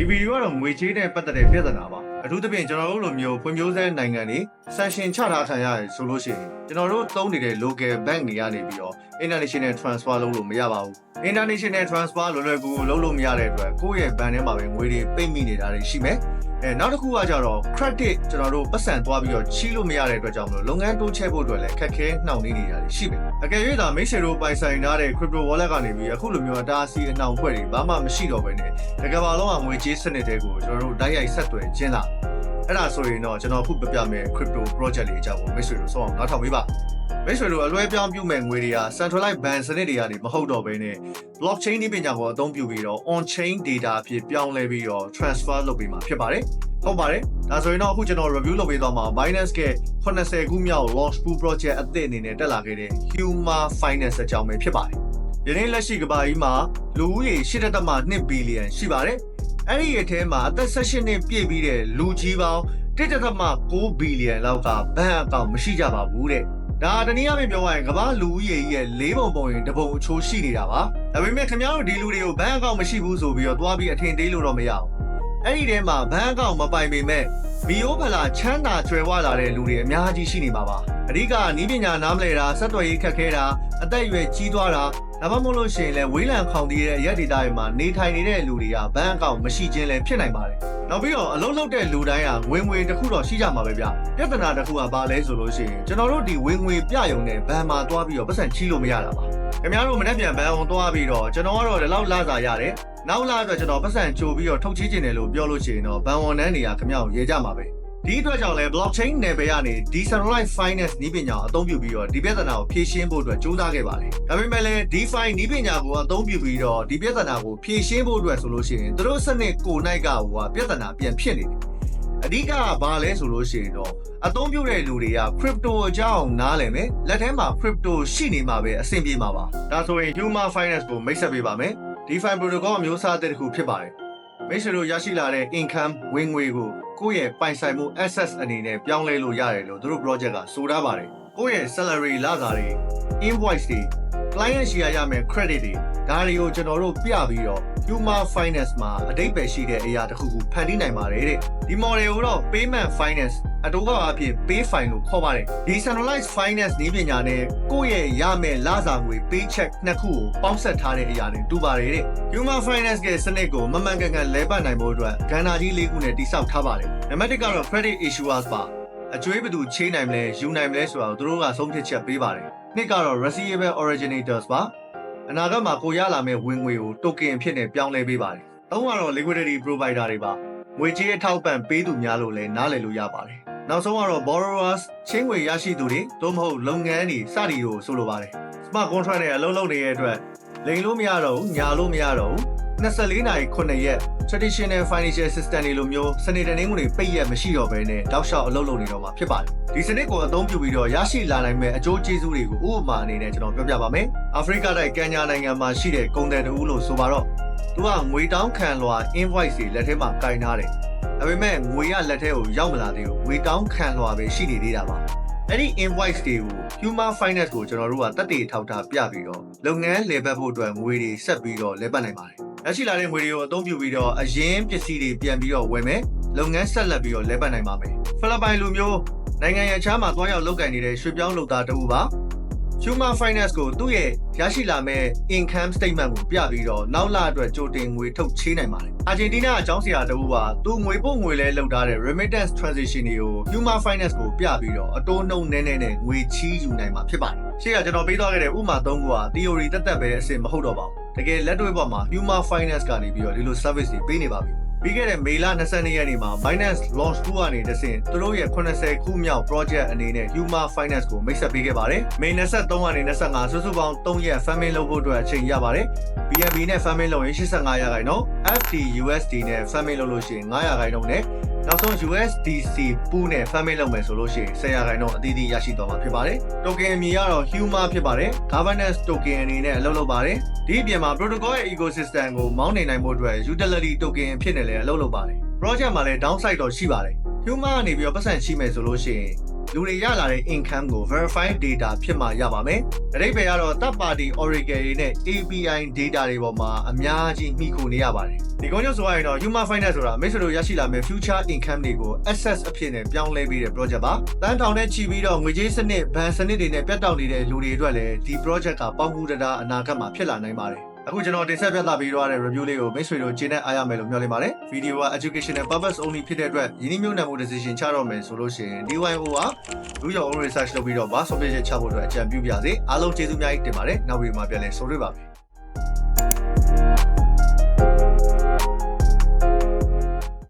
ဒီဗီဒီယိုကတော့ငွေချေးတဲ့ပတ်သက်တဲ့ပြဿနာပါအထူးသဖြင့်ကျွန်တော်တို့လိုမျိုးဖွံ့ဖြိုးဆဲနိုင်ငံတွေ sanction ချထားခံရတယ်ဆိုလို့ရှိရင်ကျွန်တော်တို့သုံးနေတဲ့ local bank တွေကနေပြီးတော့ international transfer လုပ်လို့မရပါဘူး international transfer လွယ်လွယ်ကူကူလုပ်လို့မရတဲ့အတွက်ကိုယ့်ရဲ့ဘဏ်ထဲမှာပဲငွေတွေပိတ်မိနေတာတွေရှိမယ် အဲနောက်တစ်ခုကကြတော့ credit ကျွန်တော်တို့ပတ်စံသွားပြီးတော့ချီးလို့မရတဲ့အတွက်ကြောင့်မလို့လုပ်ငန်းတိုးချဲ့ဖို့အတွက်လည်းခက်ခဲနှောင့်နှေးနေတာတွေရှိမယ်အကယ်၍သာမိတ်ဆွေတို့ပိုင်ဆိုင်ထားတဲ့ crypto wallet ကနေပြီးအခုလိုမျိုးအတားအဆီးအနှောင်ဖွဲ့တွေဘာမှမရှိတော့ဘဲနဲ့တကယ်ပါလုံးကငွေကြေးစနစ်တွေကိုကျွန်တော်တို့တိုက်ရိုက်ဆက်သွယ်ခြင်းလား အဲ့ဒါဆိုရင်တော့ကျွန်တော်အခုပြပြမယ် crypto project လေးအကြောင်းကိုမိတ်ဆွေတို့စောအောင်နားထောင်ပေးပါမိတ်ဆွေတို့အလွဲပြောင်းပြုမဲ့ငွေတွေက centralized bank စနစ်တွေကနေမဟုတ်တော့ဘဲနဲ့ blockchain နည်းပညာကိုအသုံးပြုပြီးတော့ on chain data အဖြစ်ပြောင်းလဲပြီးတော့ transfer လုပ်ပေးမှာဖြစ်ပါတယ်ဟုတ်ပါတယ်ဒါဆိုရင်တော့အခုကျွန်တော် review လုပ်ပေးသွားမှာ Binance က80ခုမြောက် launch pool project အသစ်အနေနဲ့တက်လာခဲ့တဲ့ Huma Finance အကြောင်းပဲဖြစ်ပါတယ်ယနေ့လက်ရှိကမ္ဘာကြီးမှာလူဦးရေ8.2ဘီလီယံရှိပါတယ် အဲ့ဒီအထဲမှာအသက်16နှစ်ပြည့်ပြီးတဲ့လူကြီးပေါင်း1.9ဘီလီယံလောက်ကဘဏ်အကောင့်မရှိကြပါဘူးတဲ့ဒါတနည်းအားဖြင့်ပြောရရင်ကမ္ဘာလူဦးရေကြီးရဲ့လေးပုံပုံရင်တစ်ပုံအချိုးရှိနေတာပါဒါပေမဲ့ခင်ဗျားတို့ဒီလူတွေကိုဘဏ်အကောင့်မရှိဘူးဆိုပြီးတော့သွားပြီးအထင်သေးလို့တော့မရဘူးအဲ့ဒီထဲမှာဘဏ်အကောင့်မပိုင်ပေမဲ့ မီယိုဖလာချမ်းသာကျွယ်ဝလာတဲ့လူတွေအများကြီးရှိနေပါပါအဓိကနီးပညာနားမလဲတာစက်တော်ရေးခက်ခဲတာအသက်အရွယ်ကြီးသွားတာဒါမှမဟုတ်လို့ရှိရင်လည်းဝေးလံခေါင်တည်တဲ့အရက်ဒေတာတွေမှာနေထိုင်နေတဲ့လူတွေကဘဏ်အကောင့်မရှိခြင်းလည်းဖြစ်နိုင်ပါတယ်နောက်ပြီးတော့အလုံးလုံးတဲ့လူတိုင်းကဝင်ငွေတစ်ခုတော့ရှိကြမှာပဲဗျပြဿနာတစ်ခုကဘာလဲဆိုလို့ရှိရင်ကျွန်တော်တို့ဒီဝင်ငွေပြယုံနဲ့ဘဏ်မှာသွားပြီးတော့ပတ်စံချီးလို့မရတာပါခင်ဗျားတို့မနေ့ပြန်ဘဏ်အောင်သွားပြီးတော့ကျွန်တော်ကတော့ဒီလောက်လာစားရတယ် နောက်လာအတွက်ကျွန်တော်ပတ်စံကြိုပြီးတော့ထုတ်ချီးခြင်းတယ်လို့ပြောလို့ရှိရင်တော့ဘဏ်ဝန်ထမ်းတွေကခင်ဗျားကိုရေကြမှာပဲဒီအတွက်ကြောင့်လဲ blockchain နယ်ပယ်ကနေ decentralized finance နည်းပညာကိုအသုံးပြုပြီးတော့ဒီပြဿနာကိုဖြေရှင်းဖို့အတွက်ကြိုးစားခဲ့ပါတယ်။ဒါပေမဲ့လည်း DeFi နည်းပညာကိုအသုံးပြုပြီးတော့ဒီပြဿနာကိုဖြေရှင်းဖို့အတွက်ဆိုလို့ရှိရင်သူတို့စနစ်ကိုနိုင်ကဟိုကပြဿနာပြန်ဖြစ်နေတယ်။အဓိကကဘာလဲဆိုလို့ရှိရင်တော့အသုံးပြုတဲ့လူတွေက crypto အကြောင်းနားလည်မယ်။လက်ထဲမှာ crypto ရှိနေမှာပဲအဆင်ပြေမှာပါ။ဒါဆိုရင် Human Finance ကိုမိတ်ဆက်ပေးပါမယ်။ DeFi protocol အမျိုးအစားအသစ်တစ်ခုဖြစ်ပါတယ်။မိတ်ဆွေတို့ရရှိလာတဲ့ income ဝင်ငွေကိုကိုယ့်ရဲ့ပိုင်ဆိုင်မှု access အနေနဲ့ပြောင်းလဲလို့ရတယ်လို့သူတို့ project ကဆိုထားပါတယ်။ကိုယ့်ရဲ့ salary လစာတွေ invoice တွေ client ရှီယာရမယ် credit တွေဒါတွေကိုကျွန်တော်တို့ပြပြီးတော့ Human Finance မှာအတိတ်ပဲရှိတဲ့အရာတစ်ခုခုဖန်တီးနိုင်ပါတယ်တဲ့ဒီ model ကိုတော့ payment finance အတူကအဖြစ် pay fine လို့ခေါ်ပါတယ် decentralized finance နည်းပညာနဲ့ကိုယ့်ရဲ့ရမယ်လစာငွေ pay check နှစ်ခုကိုပေါင်းစပ်ထားတဲ့အရာတွေတူပါတယ်တဲ့ Human Finance ရဲ့စနစ်ကိုမမှန်ကန်ကန်လဲပတ်နိုင်ဖို့အတွက်ကဏ္ဍကြီးလေးခုနဲ့တိစောက်ထားပါတယ်နံပါတ်1ကတော့ credit issuers ပါအကျွေးဘယ်သူချေးနိုင်မလဲယူနိုင်မလဲဆိုတာကိုသူတို့ကဆုံးဖြတ်ချက်ပေးပါတယ်နှစ်ကတော့ receivable originators ပါအနာဂတ်မှာကိုရလာမယ့်ဝင်ငွေကို token အဖြစ်နဲ့ပြောင်းလဲပေးပါတယ်သုံးကတော့ liquidity provider တွေပါငွေကြေးအထောက်ပံ့ပေးသူများလို့လည်းနားလည်လို့ရပါတယ် နောက်ဆုံးကတော့ borrowers ချင်းငွေရရှိသူတွေသို့မဟုတ်လုပ်ငန်းတွေစသည်ကိုဆိုလိုပါတယ် smart contract နဲ့အလုပ်လုပ်နေတဲ့အတွက်လိမ်လို့မရတော့ဘူးညာလို့မရတော့ဘူး24နာရီ9ရက် traditional financial system တွေလိုမျိုးစနေတနင်္ဂနွေပိတ်ရက်မရှိတော့ဘဲနဲ့တောက်လျှောက်အလုပ်လုပ်နေတော့မှာဖြစ်ပါတယ်ဒီစနစ်ကိုအသုံးပြုပြီးတော့ရရှိလာနိုင်မဲ့အကျိုးကျေးဇူးတွေကိုဥပမာအနေနဲ့ကျွန်တော်ပြောပြပါမယ်အာဖရိကတိုက်ကမ်းညာနိုင်ငံမှာရှိတဲ့ကုန်တယ်တူလို့ဆိုပါတော့သူကငွေတောင်းခံလွှာ invoice တွေလက်ထဲမှာကင်ထားတယ် ဒါပေမဲ့ငွေရလက်ထဲကိုရောက်မလာသေးဘူးငွေတောင်းခံလွှာပဲရှိနေသေးတာပါအဲ့ဒီ invoice တွေကို Human Finance ကိုကျွန်တော်တို့ကတက်တေထောက်ထားပြပြီးတော့လုပ်ငန်းလည်ပတ်ဖို့အတွက်ငွေတွေဆက်ပြီးတော့လဲပတ်နိုင်ပါတယ်။ရရှိလာတဲ့ငွေတွေကိုအသုံးပြုပြီးတော့အရင်ပစ္စည်းတွေပြန်ပြီးတော့ဝယ်မယ်။လုပ်ငန်းဆက်လက်ပြီးတော့လဲပတ်နိုင်ပါမယ်။ဖိလစ်ပိုင်လူမျိုးနိုင်ငံရဲ့ချားမှာတွားရောက်လုပ်ကင်နေတဲ့ရွှေပြောင်းလုပ်သားတဦးပါ။ Human Finance ကိုသူ့ရဲ့ရရှိလာမဲ့ income statement ကိုပြပြီးတော့နောက်လအတွက်ကြိုတင်ငွေထုတ်ချေးနိုင်ပါတယ်။ Argentina အကြောင်းဆရာတဦးကသူငွေပို့ငွေလဲလုပ်ထားတဲ့ remittance transaction တွေကို Human Finance ကိုပြပြီးတော့အတိုးနှုန်းနည်းနည်းနဲ့ငွေချီးယူနိုင်မှာဖြစ်ပါတယ်။ရှေ့ကကျွန်တော်ပေးသွားခဲ့တဲ့ဥပမာ၃ခုက theory တက်တက်ပဲအစစ်မဟုတ်တော့ပါဘူး။တကယ်လက်တွေ့ပေါ်မှာ Human Finance ကနေပြီးတော့ဒီလို service တွေပေးနေပါပြီ။ ပြီးခဲ့တဲ့မေလ22ရက်နေ့မှာ Binance Launch 2ကနေတဆင့်သူတို့ရဲ့80ခုမြောက် project အနေနဲ့ Human Finance ကိုမိတ်ဆက်ပေးခဲ့ပါတယ်။မေ23ကနေ25စုစုပေါင်း3ရက် funding လုပ်ဖို့အတွက်အချိန်ရပါတယ်။ BNB နဲ့ funding လုပ်ရင်85ရာခိုင်နှုန်း FT USD နဲ့ funding လုပ်လို့ရှိရင်9ရာခိုင်နှုန်းနဲ့ နောက်ဆုံး USDC ပူးနဲ့ funding လုပ်မယ်ဆိုလို့ရှိရင်10ရာခိုင်နှုန်းအသီးသီးရရှိသွားမှာဖြစ်ပါတယ်။ token အမည်ကတော့ Huma ဖြစ်ပါတယ်။ governance token အနေနဲ့အလုပ်လုပ်ပါတယ်။ဒီအပြင်မှာ protocol ရဲ့ ecosystem ကိုမောင်းနေနိုင်ဖို့အတွက် utility token အဖြစ်နဲ့လည်းအလုပ်လုပ်ပါတယ်။ project မှာလည်း downside တော့ရှိပါတယ်။ Huma ကနေပြီးတော့ပတ်စံရှိမယ်ဆိုလို့ရှိရင် လူတွေရလာတဲ့ income ကို verified data ဖြစ်မှရပါမယ်။အဓိပ္ပာယ်ကတော့ third party Oracle တွေနဲ့ API data တွေပေါ်မှာအများကြီးမှီခိုနေရပါတယ်။ဒီကုန်းကျဆိုရရင်တော့ Human Finance ဆိုတာမိတ်ဆွေတို့ရရှိလာမယ့် future income တွေကို access အဖြစ်နဲ့ပြောင်းလဲပေးတဲ့ project ပါ။တန်းထောင်နဲ့ချီပြီးတော့ငွေကြေးစနစ်ဘဏ်စနစ်တွေနဲ့ပြတ်တောက်နေတဲ့လူတွေအတွက်လည်းဒီ project ကပေါင်းကူးတတာအနာဂတ်မှာဖြစ်လာနိုင်ပါတယ်။ အခုကျွန်တော်တင်ဆက်ပြသပေးတော့တဲ့ review လေးကိုမိတ်ဆွေတို့ကျေနပ်အားရမယ်လို့မျှော်လင့်ပါတယ်။ video က educational purpose only ဖြစ်တဲ့အတွက်ယင်းနှမြုံနံမှု decision ချတော့မယ်ဆိုလို့ရှိရင် DYO က do your own research လုပ်ပြီးတော့ဘာဆုံးဖြတ်ချက်ချဖို့အတွက်အကြံပြုပါစေအားလုံးကျေးဇူးများကြီးတင်ပါတယ်နောက်ဗီဒီယိုမှာပြန်လည်ဆုံတွေ့ပါမယ်